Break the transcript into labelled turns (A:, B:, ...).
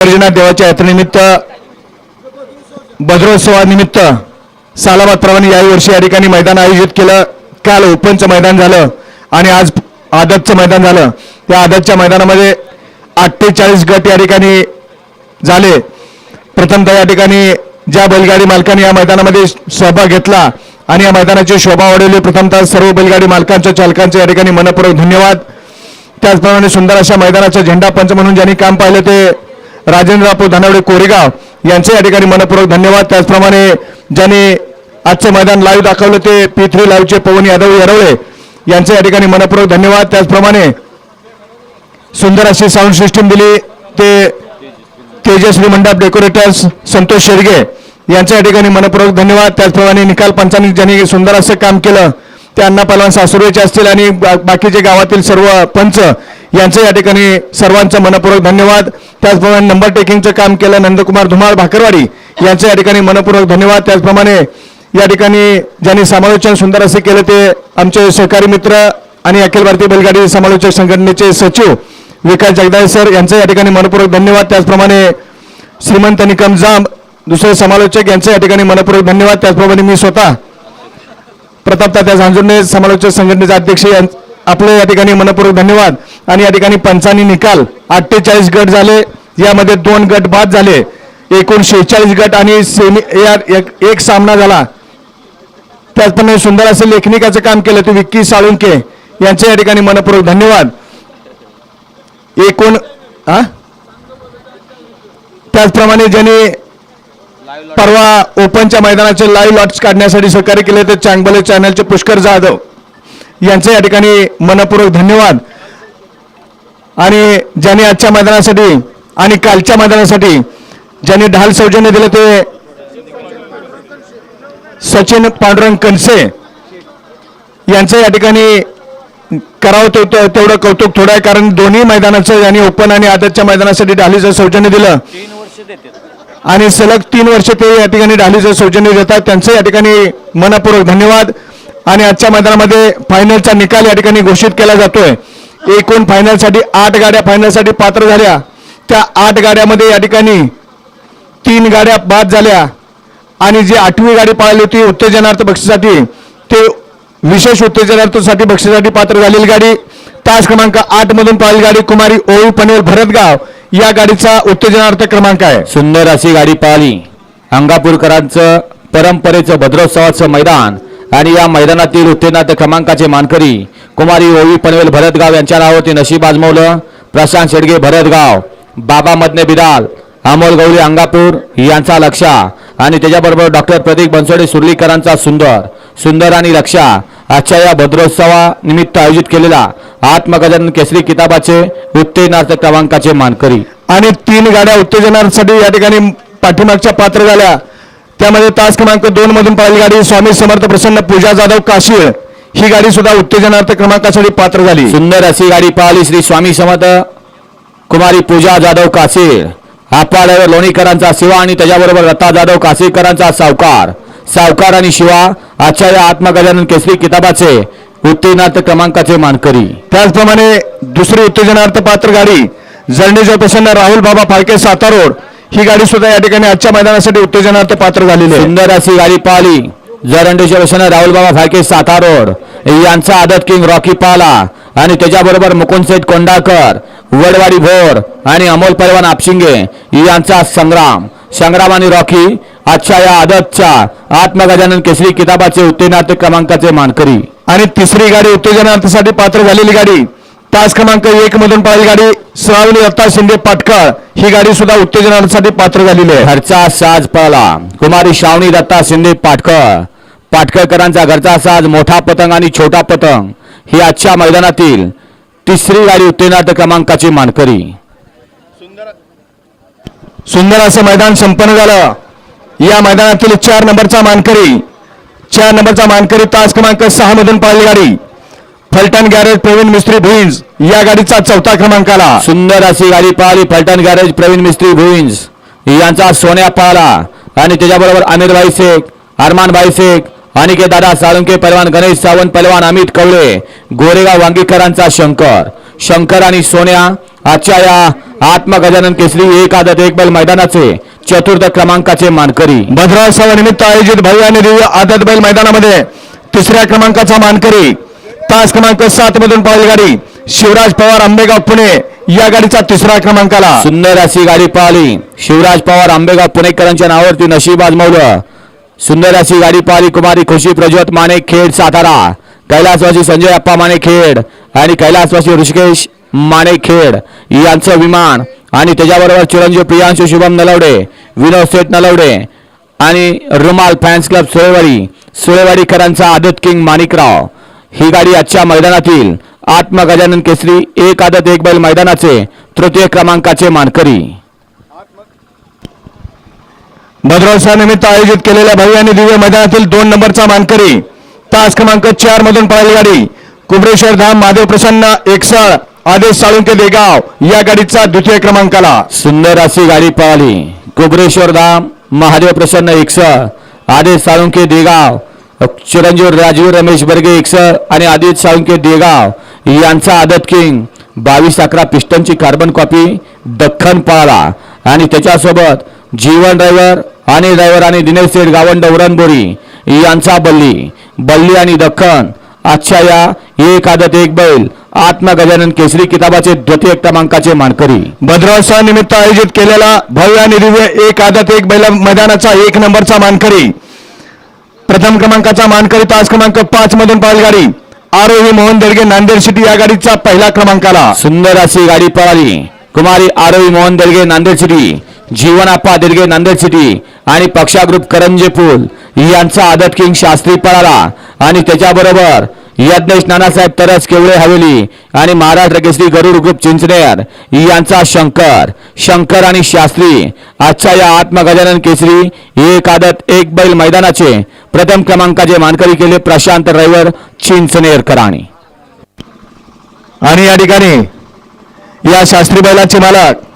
A: अर्जुनाथ देवाच्या यात्रेनिमित्त भद्रोत्सवानिमित्त सालाबादप्रमाणे याही वर्षी या ठिकाणी मैदान आयोजित केलं. काल ओपनचं मैदान झालं आणि आज आदतचं मैदान झालं. त्या आदतच्या मैदानामध्ये अठ्ठेचाळीस गट या ठिकाणी झाले. प्रथमतः या ठिकाणी ज्या बैलगाडी मालकांनी या मैदानामध्ये सहभाग घेतला आणि या मैदानाची शोभा वाढवली प्रथमतः सर्व बैलगाडी मालकांच्या चालकांचे या ठिकाणी मनपूर्वक धन्यवाद. त्याचप्रमाणे सुंदर अशा मैदानाचा झेंडा पंच म्हणून ज्यांनी काम पाहिलं ते राजेंद्र बापू धनावडे कोरेगाव यांचे या ठिकाणी मनपूर्वक धन्यवाद. त्याचप्रमाणे ज्यांनी आजचं मैदान लाईव्ह दाखवलं ते पी थ्री लाईव्हचे पवन यादव येरवळे यांचे या ठिकाणी मनपूर्वक धन्यवाद. त्याचप्रमाणे सुंदर अशी साऊंड सिस्टीम दिली ते तेजस्वी मंडप डेकोरेटर्स संतोष शेडगे यांच्या या ठिकाणी मनपूर्वक धन्यवाद. त्याचप्रमाणे निकाल पंचांनी ज्यांनी सुंदर असं काम केलं ते अण्णा पलवान सासुरेचे असतील आणि बा- बाकीचे गावातील सर्व पंच यांचं या ठिकाणी सर्वांचं मनपूर्वक धन्यवाद. त्याचप्रमाणे नंबर टेकिंगचं काम केलं नंदकुमार धुमाळ भाकरवाडी यांचं या ठिकाणी मनपूर्वक धन्यवाद. त्याचप्रमाणे या ठिकाणी ज्यांनी समालोचन सुंदर असे केलं ते आमचे सहकारी मित्र आणि अखिल भारतीय बैलगाडी समालोचक संघटनेचे सचिव विकास जगदाळे सर यांचं या ठिकाणी मनपूर्वक धन्यवाद. त्याचप्रमाणे श्रीमंत निकम जांब दुसरे समालोचक यांचं या ठिकाणी मनपूर्वक धन्यवाद. त्याचप्रमाणे मी स्वतः प्रताप तात्या झांजुर्णे समालोचक संघटनेचे अध्यक्ष यां- आपले या ठिकाणी मनपूर्वक धन्यवाद. आणि या ठिकाणी पंचांनी निकाल. अठ्ठेचाळीस गट झाले. यामध्ये दोन गट बाद झाले. एकूण शेहेचाळीस गट आणि सेमी या एक- एक सामना झाला. त्याचप्रमाणे सुंदर असं लेखनिकाचं काम केलं ते विक्की साळुंके यांचे या ठिकाणी मनपूर्वक धन्यवाद. एकूण हा त्याचप्रमाणे ज्यांनी परवा ओपनच्या मैदानाचे लाईव्ह लॉट्स काढण्यासाठी सहकार्य केले ते चांगबले चॅनलचे पुष्कर जाधव यांचे या ठिकाणी मनपूर्वक धन्यवाद. आणि ज्यांनी आजच्या मैदानासाठी आणि कालच्या मैदानासाठी ज्यांनी ढाल सौजन्य दिले ते सचिन पांडुरंग कनसे यांचं या ठिकाणी करावं ते- तेवढं कौतुक थोडं आहे कारण दोन्ही मैदानाचं यांनी ओपन आणि आदतच्या मैदानासाठी ढालीचं सौजन्य दिलं आणि सलग तीन वर्ष ते या ठिकाणी ढालीचं सौजन्य देतात त्यांचं या ठिकाणी मनपूर्वक धन्यवाद. आणि आजच्या मैदानामध्ये फायनलचा निकाल या ठिकाणी घोषित केला जातोय. एकूण फायनलसाठी आठ गाड्या फायनलसाठी पात्र झाल्या. त्या आठ गाड्यामध्ये या ठिकाणी तीन गाड्या बाद झाल्या. आणि जी आठवी गाडी पाळली होती उत्तेजनार्थ बक्षीसाठी ते विशेष उत्तेजनार्थसाठी बक्षीसाठी पात्र झालेली गाडी. तास क्रमांक आठ मधून पाळली गाडी कुमारी ओळी पनेर भरतगाव. या गाडीचा उत्तेजनार्थ क्रमांक आहे.
B: सुंदर अशी गाडी पाळली. अंगापूरकरांचं परंपरेचं भद्रोत्सवाचं मैदान आणि या मैदानातील उत्तेजनार्थ क्रमांकाचे मानकरी कुमारी ओवी पनवेल भरतगाव यांच्या नावावरती नशीब आजमवलं. प्रशांत शेडगे भरतगाव. बाबा मदने बिराल अमोल गौरी अंगापूर यांचा लक्षा. आणि त्याच्याबरोबर डॉक्टर प्रतीक बनसोडे सुर्लीकरांचा सुंदर. सुंदर आणि लक्षा. आजच्या या भद्रोत्सवानिमित्त आयोजित केलेला आत्मगजन केसरी किताबाचे उत्तेजनार्थ क्रमांकाचे मानकरी.
A: आणि तीन गाड्या उत्तेजनासाठी या ठिकाणी पाठीमागच्या पात्र झाल्या. त्यामध्ये तास क्रमांक दोन मधून पळाली गाडी स्वामी समर्थ प्रसन्न पूजा जाधव काशीळ. ही गाडी सुद्धा उत्तेजनार्थ क्रमांकासाठी पात्र झाली.
B: सुंदर अशी गाडी पळाली श्री स्वामी समर्थ कुमारी पूजा जाधव काशीर आपाड्यावर लोणीकरांचा शिवा आणि त्याच्याबरोबर रत्ता जाधव काशीकरांचा सावकार. सावकार आणि शिवा आजच्या या आत्मगजानन केसरी किताबाचे उत्तीर्णार्थ क्रमांकाचे मानकरी.
A: त्याचप्रमाणे दुसरी उत्तेजनार्थ पात्र गाडी जर्नीजर प्रसन्न राहुल बाबा फाळके सातार रोड ही गाडी सुद्धा या ठिकाणी आजच्या मैदानासाठी उत्तेजनार्थ पात्र झालेली आहे.
B: सुंदर अशी गाडी पळाली जरंडीच्या वसना राहुल बाबा फाळके सातारोड यांचा आदत किंग रॉकी पाला. आणि त्याच्याबरोबर मुकुंद सेठ कोंडाकर वडवाडी भोर आणि अमोल परवान आपशिंगे. यांचा संग्राम. संग्राम आणि रॉकी आजच्या या आदतच्या आत्मगजानन केसरी किताबाचे उत्तीर्णार्थ क्रमांकाचे मानकरी.
A: आणि तिसरी गाडी उत्तेजनार्थासाठी पात्र झालेली गाडी. तास क्रमांक एक मधून पळाली गाडी श्रावणी दत्ता शिंदे पाटकर ही गाडी सुद्धा उत्तेजनार्थासाठी पात्र झालेली आहे.
B: घरचा साज पळाला. कुमारी श्रावणी दत्ता शिंदे पाटकर पाटकरकरांचा घरचा साज मोठा पतंग आणि छोटा पतंग. ही आजच्या मैदानातील तिसरी गाडी उत्तीर्णार्थ क्रमांकाची मानकरी.
A: सुंदर असं मैदान संपन्न झालं. या मैदानातील चार नंबरचा मानकरी. चार नंबरचा मानकरी तास क्रमांक सहा मधून पळाली गाडी. फलटण गॅरेज प्रवीण मिस्त्री भुईंज. या गाडीचा चौथा क्रमांक आला
B: सुंदर अशी गाडी पळाली फलटण गॅरेज प्रवीण मिस्त्री भुईंज. यांचा सोन्या पळाला आणि त्याच्याबरोबर आमिरभाई शेख अरमानभाई शेख अनिकेत दादा साळुंके पैलवान गणेश सावंत पैलवान अमित कवळे गोरेगाव वांगीकरांचा शंकर. शंकर आणि सोन्या आजच्या या आत्मगजानन केसरी एक आदत एक बैल मैदानाचे चतुर्थ क्रमांकाचे मानकरी.
A: भद्रोत्सव निमित्त आयोजित भव्य आणि दिव्य आदत बैल मैदानामध्ये तिसऱ्या क्रमांकाचा मानकरी. तास क्रमांक सात मधून पाहिली गाडी. शिवराज पवार आंबेगाव पुणे. या गाडीचा तिसरा क्रमांकाला.
B: सुंदर अशी गाडी पाहिली. शिवराज पवार आंबेगाव पुणेकरांच्या नावावरती नशीब आजमावलं. सुंदर अशी गाडी पाहिली कुमारी खुशी प्रज्वत माने खेड सातारा. कैलासवासी संजय अप्पा माने खेड. आणि कैलासवासी ऋषिकेश माने खेड. यांचं विमान. आणि त्याच्याबरोबर चिरंजीव प्रियांशु शुभम नलवडे विनोद सेठ नलवडे. आणि रुमाल फॅन्स क्लब सुळेवाडी. सुळेवाडीकरांचा आदत किंग माणिकराव. ही गाडी आजच्या मैदानातील आत्मगजानन केसरी एक आदत एक बैल मैदानाचे तृतीय क्रमांकाचे मानकरी.
A: निमित्त आयोजित केलेल्या भव्य आणि दिव्य मैदानातील दोन नंबरचा मानकरी. तास क्रमांक चार मधून पळाली गाडी. कुबरेश्वर धाम महादेव प्रसन्न एकसळ आदेश साळुंके देगाव या गाडीचा द्वितीय क्रमांकाला.
B: सुंदर अशी गाडी पळाली. कुबरेश्वर धाम महादेव प्रसन्न एकस आदेश साळुंके देगाव चिरंजीव राजीव रमेश बर्गे एकस आणि आदित्य साळुंके देगाव. यांचा आदत किंग. बावीस अकरा पिस्टनची कार्बन कॉपी दख्खन पळाला आणि त्याच्यासोबत जीवन ड्रायव्हर आणि ड्रायव्हर आणि दिनेश सेठ गावंड उरणबोरी. यांचा बल्ली. बल्ली आणि दख्खन. आजच्या या. एक आदत एक बैल. आत्मा गजानन केसरी किताबाचे द्वितीय क्रमांकाचे मानकरी.
A: भद्रोत्सव निमित्त आयोजित केलेला भव्य आणि दिव्य एक आदत एक बैल मैदानाचा एक नंबरचा मानकरी. प्रथम क्रमांकाचा मानकरी तास क्रमांक पाच मधून पाहिली गाडी आरोही मोहन दर्गे नांदेड सिटी या गाडीचा पहिला क्रमांकाला.
B: सुंदर अशी गाडी पळाली. कुमारी आरोही मोहन दर्गे नांदेड सिटी जीवनाप्पा दिर्गे नांदेड सिटी आणि पक्षा ग्रुप करंजे पूल. यांचा आदत किंग शास्त्री पळाला आणि त्याच्याबरोबर यज्ञेश नानासाहेब तरस केवळे हवेली आणि महाराष्ट्र केसरी गरुड ग्रुप चिंचनेर यांचा शंकर शंकर आणि शास्त्री. आजच्या या आत्मगजानन केसरी एक आदत एक बैल मैदानाचे प्रथम क्रमांकाचे मानकरी केले प्रशांत रविवर चिंचनेरकरांनी.
A: आणि या ठिकाणी या शास्त्री बैलाचे मालक